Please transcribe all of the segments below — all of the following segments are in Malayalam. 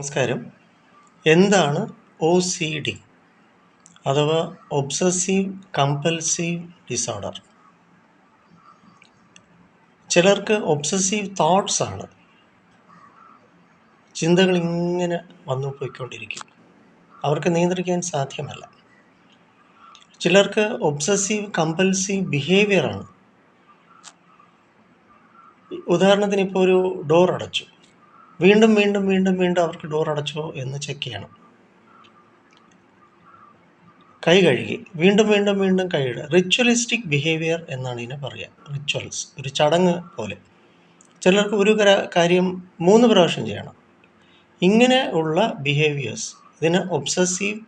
നമസ്കാരം. എന്താണ് ഒ സി ഡി അഥവാ ഒബ്സസീവ് കമ്പൽസീവ് ഡിസോർഡർ ചിലർക്ക് ഒബ്സസീവ് തോട്ട്സ് ആണ്. ചിന്തകൾ ഇങ്ങനെ വന്നു പോയിക്കൊണ്ടിരിക്കും. അവർക്ക് നിയന്ത്രിക്കാൻ സാധ്യമല്ല. ചിലർക്ക് ഒബ്സസീവ് കമ്പൽസീവ് ബിഹേവിയറാണ് ഉദാഹരണത്തിന് ഇപ്പോൾ ഒരു ഡോർ അടച്ചു. വീണ്ടും വീണ്ടും വീണ്ടും വീണ്ടും അവർക്ക് ഡോർ അടച്ചോ എന്ന് ചെക്ക് ചെയ്യണം. കൈ കഴുകി. വീണ്ടും വീണ്ടും വീണ്ടും കൈയിടുക റിച്വലിസ്റ്റിക് ബിഹേവിയർ എന്നാണ് ഇതിനെ പറയുക റിച്വൽസ് ഒരു ചടങ്ങ് പോലെ. ചിലർക്ക് ഒരു കര- കാര്യം മൂന്ന് പ്രാവശ്യം ചെയ്യണം. ഇങ്ങനെ ഉള്ള ബിഹേവിയേഴ്സ് ഇതിന് ഒബ്സസീവ്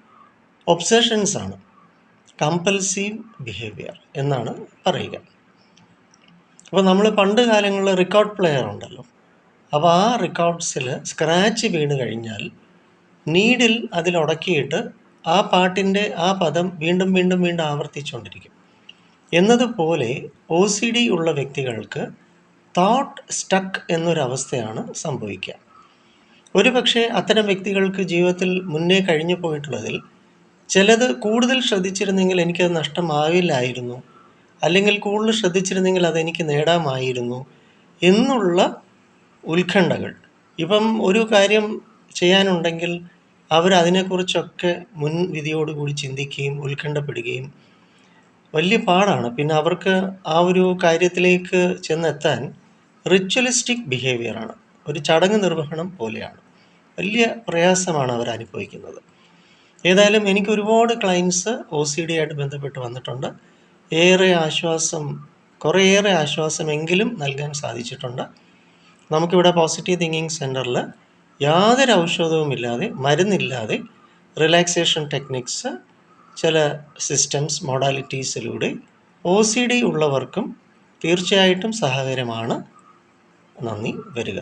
ഒബ്സഷൻസ് ആണ്. കമ്പൽസീവ് ബിഹേവിയർ എന്നാണ് പറയുക. അപ്പോൾ നമ്മൾ പണ്ട് കാലങ്ങളിൽ റെക്കോർഡ് പ്ലെയർ ഉണ്ടല്ലോ. അപ്പോൾ ആ റെക്കോർഡ്സിൽ സ്ക്രാച്ച് വീണ് കഴിഞ്ഞാൽ നീഡിൽ അതിൽ ഉടക്കിയിട്ട് ആ പാട്ടിന്റെ ആ പദം വീണ്ടും വീണ്ടും വീണ്ടും ആവർത്തിച്ചുകൊണ്ടിരിക്കും. എന്നതുപോലെ ഒ സി ഡി ഉള്ള വ്യക്തികൾക്ക് തോട്ട് സ്റ്റക്ക് എന്നൊരവസ്ഥയാണ് സംഭവിക്കുക. ഒരു പക്ഷേ അത്തരം വ്യക്തികൾക്ക് ജീവിതത്തിൽ മുന്നേ കഴിഞ്ഞു പോയിട്ടുള്ളതിൽ ചിലത് കൂടുതൽ ശ്രദ്ധിച്ചിരുന്നെങ്കിൽ എനിക്കത് നഷ്ടമാവില്ലായിരുന്നു. അല്ലെങ്കിൽ കൂടുതൽ ശ്രദ്ധിച്ചിരുന്നെങ്കിൽ അതെനിക്ക് നേടാമായിരുന്നു. എന്നുള്ള ഉത്കണ്ഠകൾ. ഇപ്പം ഒരു കാര്യം ചെയ്യാനുണ്ടെങ്കിൽ അവർ അതിനെക്കുറിച്ചൊക്കെ മുൻവിധിയോടുകൂടി ചിന്തിക്കുകയും ഉത്കണ്ഠപ്പെടുകയും വലിയ പാടാണ്. പിന്നെ അവർക്ക് ആ ഒരു കാര്യത്തിലേക്ക് ചെന്നെത്താൻ റിച്വലിസ്റ്റിക് ബിഹേവിയറാണ് ഒരു ചടങ്ങ് നിർവഹണം പോലെയാണ്. വലിയ പ്രയാസമാണ് അവർ അനുഭവിക്കുന്നത്. ഏതായാലും എനിക്ക് ഒരുപാട് ക്ലയൻസ് ഒ സി ഡി ആയിട്ട് ബന്ധപ്പെട്ട് വന്നിട്ടുണ്ട്. ഏറെ ആശ്വാസം കുറേയേറെ ആശ്വാസമെങ്കിലും നൽകാൻ സാധിച്ചിട്ടുണ്ട്. നമുക്കിവിടെ പോസിറ്റീവ് തിങ്കിങ് സെന്ററിൽ യാതൊരു ഔഷധവുമില്ലാതെ മരുന്നില്ലാതെ റിലാക്സേഷൻ ടെക്നിക്സ് ചില സിസ്റ്റംസ് മോഡാലിറ്റീസിലൂടെ ഒ സി ഡി ഉള്ളവർക്കും തീർച്ചയായിട്ടും സഹകരമാണ്. നന്ദി വരിക.